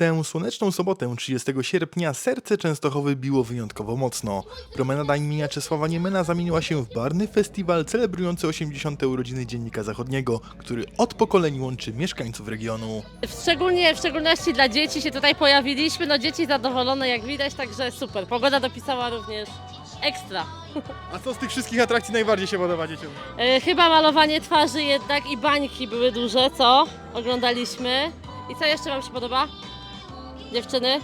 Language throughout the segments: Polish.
tę słoneczną sobotę 30 sierpnia serce Częstochowy biło wyjątkowo mocno. Promenada imienia Czesława Niemena zamieniła się w barny festiwal celebrujący 80. urodziny Dziennika Zachodniego, który od pokoleń łączy mieszkańców regionu. Szczególnie, w szczególności dla dzieci się tutaj pojawiliśmy. No dzieci zadowolone jak widać, także super. Pogoda dopisała również ekstra. A co z tych wszystkich atrakcji najbardziej się podoba dzieciom? E, chyba malowanie twarzy jednak i bańki były duże, co? Oglądaliśmy. I co jeszcze Wam się podoba? Dziewczyny?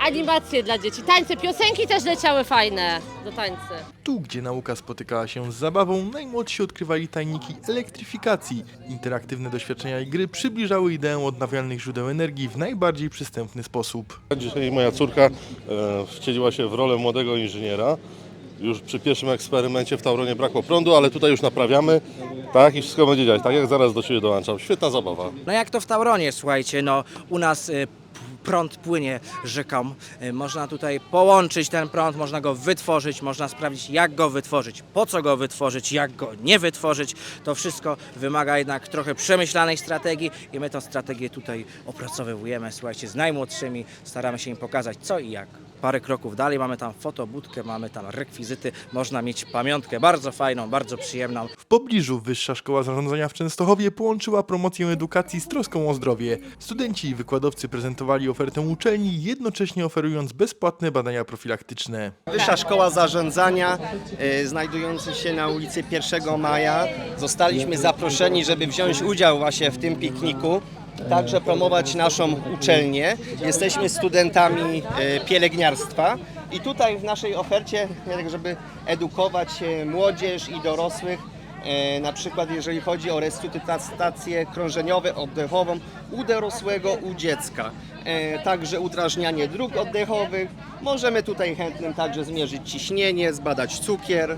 Animacje dla dzieci, tańce, piosenki też leciały fajne do tańcy. Tu, gdzie nauka spotykała się z zabawą, najmłodsi odkrywali tajniki elektryfikacji. Interaktywne doświadczenia i gry przybliżały ideę odnawialnych źródeł energii w najbardziej przystępny sposób. Dzisiaj moja córka e, wcieliła się w rolę młodego inżyniera. Już przy pierwszym eksperymencie w Tauronie brakło prądu, ale tutaj już naprawiamy. Tak i wszystko będzie działać. Tak jak zaraz do Ciebie dołączam. Świetna zabawa. No jak to w Tauronie, słuchajcie, no u nas y, prąd płynie rzeką. Y, Można tutaj połączyć ten prąd, można go wytworzyć, można sprawdzić jak go wytworzyć, po co go wytworzyć, jak go nie wytworzyć. To wszystko wymaga jednak trochę przemyślanej strategii i my tę strategię tutaj opracowujemy, słuchajcie, z najmłodszymi, staramy się im pokazać co i jak. Parę kroków dalej mamy tam fotobudkę, mamy tam rekwizyty, można mieć pamiątkę bardzo fajną, bardzo przyjemną. W pobliżu Wyższa Szkoła Zarządzania w Częstochowie połączyła promocję edukacji z troską o zdrowie. Studenci i wykładowcy prezentowali ofertę uczelni, jednocześnie oferując bezpłatne badania profilaktyczne. Wyższa Szkoła Zarządzania, e, znajdująca się na ulicy 1 Maja. Zostaliśmy zaproszeni, żeby wziąć udział właśnie w tym pikniku, także promować naszą uczelnię. Jesteśmy studentami e, pielęgniarstwa i tutaj w naszej ofercie, żeby edukować e, młodzież i dorosłych, e, na przykład jeżeli chodzi o resuscytację krążeniową, oddechową u dorosłego, u dziecka. Także udrażnianie dróg oddechowych. Możemy tutaj chętnym także zmierzyć ciśnienie, zbadać cukier.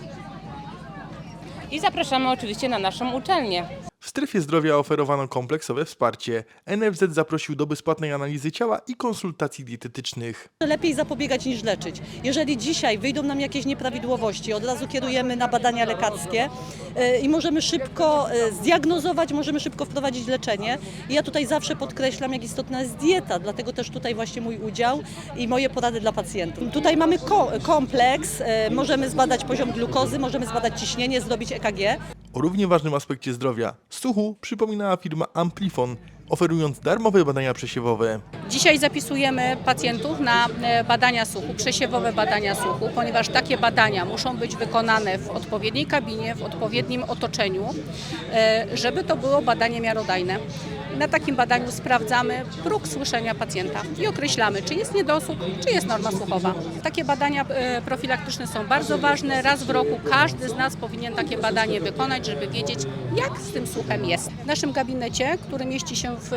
I zapraszamy oczywiście na naszą uczelnię. Strefie zdrowia oferowano kompleksowe wsparcie. NFZ zaprosił do bezpłatnej analizy ciała i konsultacji dietetycznych. Lepiej zapobiegać niż leczyć. Jeżeli dzisiaj wyjdą nam jakieś nieprawidłowości, od razu kierujemy na badania lekarskie e, i możemy szybko e, zdiagnozować, możemy szybko wprowadzić leczenie. I ja tutaj zawsze podkreślam, jak istotna jest dieta, dlatego też tutaj właśnie mój udział i moje porady dla pacjentów. Tutaj mamy ko- kompleks, e, możemy zbadać poziom glukozy, możemy zbadać ciśnienie, zrobić EKG. O równie ważnym aspekcie zdrowia Suchu przypominała firma Amplifon, oferując darmowe badania przesiewowe. Dzisiaj zapisujemy pacjentów na e, badania słuchu, przesiewowe badania słuchu, ponieważ takie badania muszą być wykonane w odpowiedniej kabinie, w odpowiednim otoczeniu, e, żeby to było badanie miarodajne. Na takim badaniu sprawdzamy próg słyszenia pacjenta i określamy, czy jest niedosłuch, czy jest norma słuchowa. Takie badania e, profilaktyczne są bardzo ważne. Raz w roku każdy z nas powinien takie badanie wykonać, żeby wiedzieć, jak z tym słuchem jest. W naszym gabinecie, który mieści się w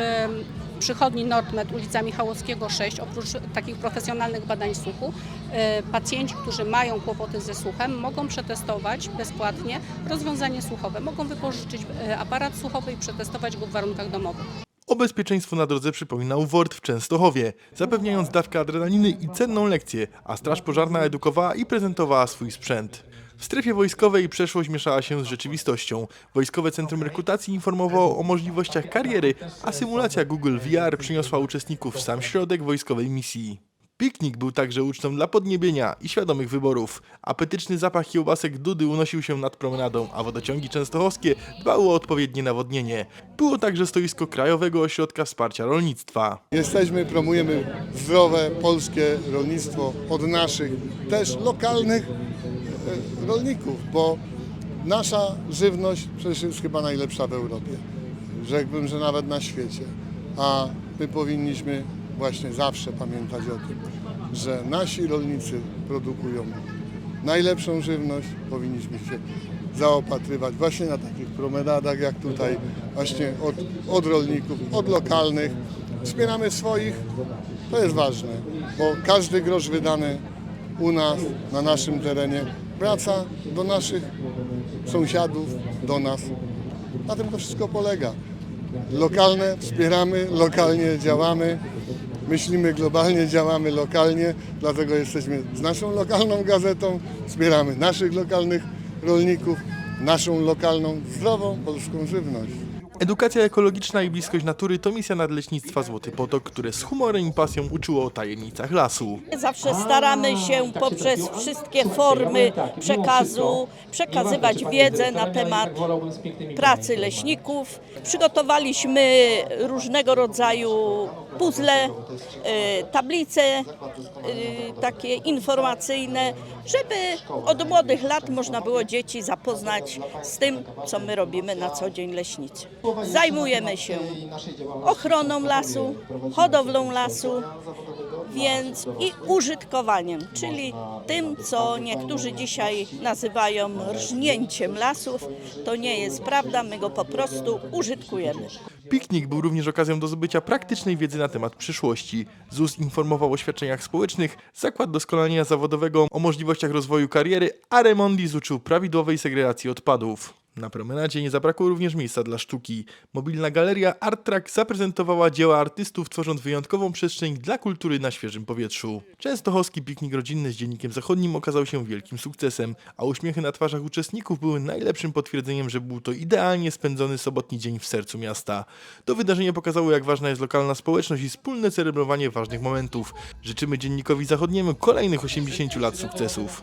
przychodni Nordmed, ulica Michałowskiego 6, oprócz takich profesjonalnych badań słuchu, e, pacjenci, którzy mają kłopoty ze słuchem, mogą przetestować bezpłatnie rozwiązanie słuchowe. Mogą wypożyczyć e, aparat słuchowy i przetestować go w warunkach domowych. O bezpieczeństwu na drodze przypominał WORD w Częstochowie, zapewniając dawkę adrenaliny i cenną lekcję, a Straż Pożarna edukowała i prezentowała swój sprzęt. W strefie wojskowej przeszłość mieszała się z rzeczywistością. Wojskowe Centrum Rekrutacji informowało o możliwościach kariery, a symulacja Google VR przyniosła uczestników w sam środek wojskowej misji. Piknik był także ucztą dla podniebienia i świadomych wyborów. Apetyczny zapach kiełbasek Dudy unosił się nad promenadą, a wodociągi częstochowskie dbały o odpowiednie nawodnienie. Było także stoisko Krajowego Ośrodka Wsparcia Rolnictwa. Jesteśmy, promujemy zdrowe polskie rolnictwo od naszych też lokalnych rolników, bo nasza żywność przecież jest chyba najlepsza w Europie. Rzekłbym, że nawet na świecie. A my powinniśmy właśnie zawsze pamiętać o tym, że nasi rolnicy produkują najlepszą żywność. Powinniśmy się zaopatrywać właśnie na takich promenadach jak tutaj, właśnie od, od rolników, od lokalnych. Wspieramy swoich, to jest ważne, bo każdy grosz wydany u nas, na naszym terenie, wraca do naszych sąsiadów, do nas. Na tym to wszystko polega. Lokalne wspieramy, lokalnie działamy, myślimy globalnie, działamy lokalnie, dlatego jesteśmy z naszą lokalną gazetą, wspieramy naszych lokalnych rolników, naszą lokalną, zdrową polską żywność. Edukacja ekologiczna i bliskość natury to misja Nadleśnictwa Złoty Potok, które z humorem i pasją uczyło o tajemnicach lasu. Zawsze staramy się poprzez wszystkie formy przekazu przekazywać wiedzę na temat pracy leśników. Przygotowaliśmy różnego rodzaju puzzle, y, tablice y, takie informacyjne, żeby od młodych lat można było dzieci zapoznać z tym, co my robimy na co dzień leśnicy. Zajmujemy się ochroną lasu, hodowlą lasu, więc i użytkowaniem, czyli tym, co niektórzy dzisiaj nazywają rżnięciem lasów, to nie jest prawda, my go po prostu użytkujemy. Piknik był również okazją do zdobycia praktycznej wiedzy na temat przyszłości. ZUS informował o świadczeniach społecznych, Zakład Doskonalenia Zawodowego o możliwościach rozwoju kariery, a Remondis uczył prawidłowej segregacji odpadów. Na promenadzie nie zabrakło również miejsca dla sztuki. Mobilna galeria Art Track zaprezentowała dzieła artystów, tworząc wyjątkową przestrzeń dla kultury na świeżym powietrzu. Częstochowski piknik rodzinny z Dziennikiem Zachodnim okazał się wielkim sukcesem, a uśmiechy na twarzach uczestników były najlepszym potwierdzeniem, że był to idealnie spędzony sobotni dzień w sercu miasta. To wydarzenie pokazało, jak ważna jest lokalna społeczność i wspólne celebrowanie ważnych momentów. Życzymy Dziennikowi Zachodniemu kolejnych 80 lat sukcesów.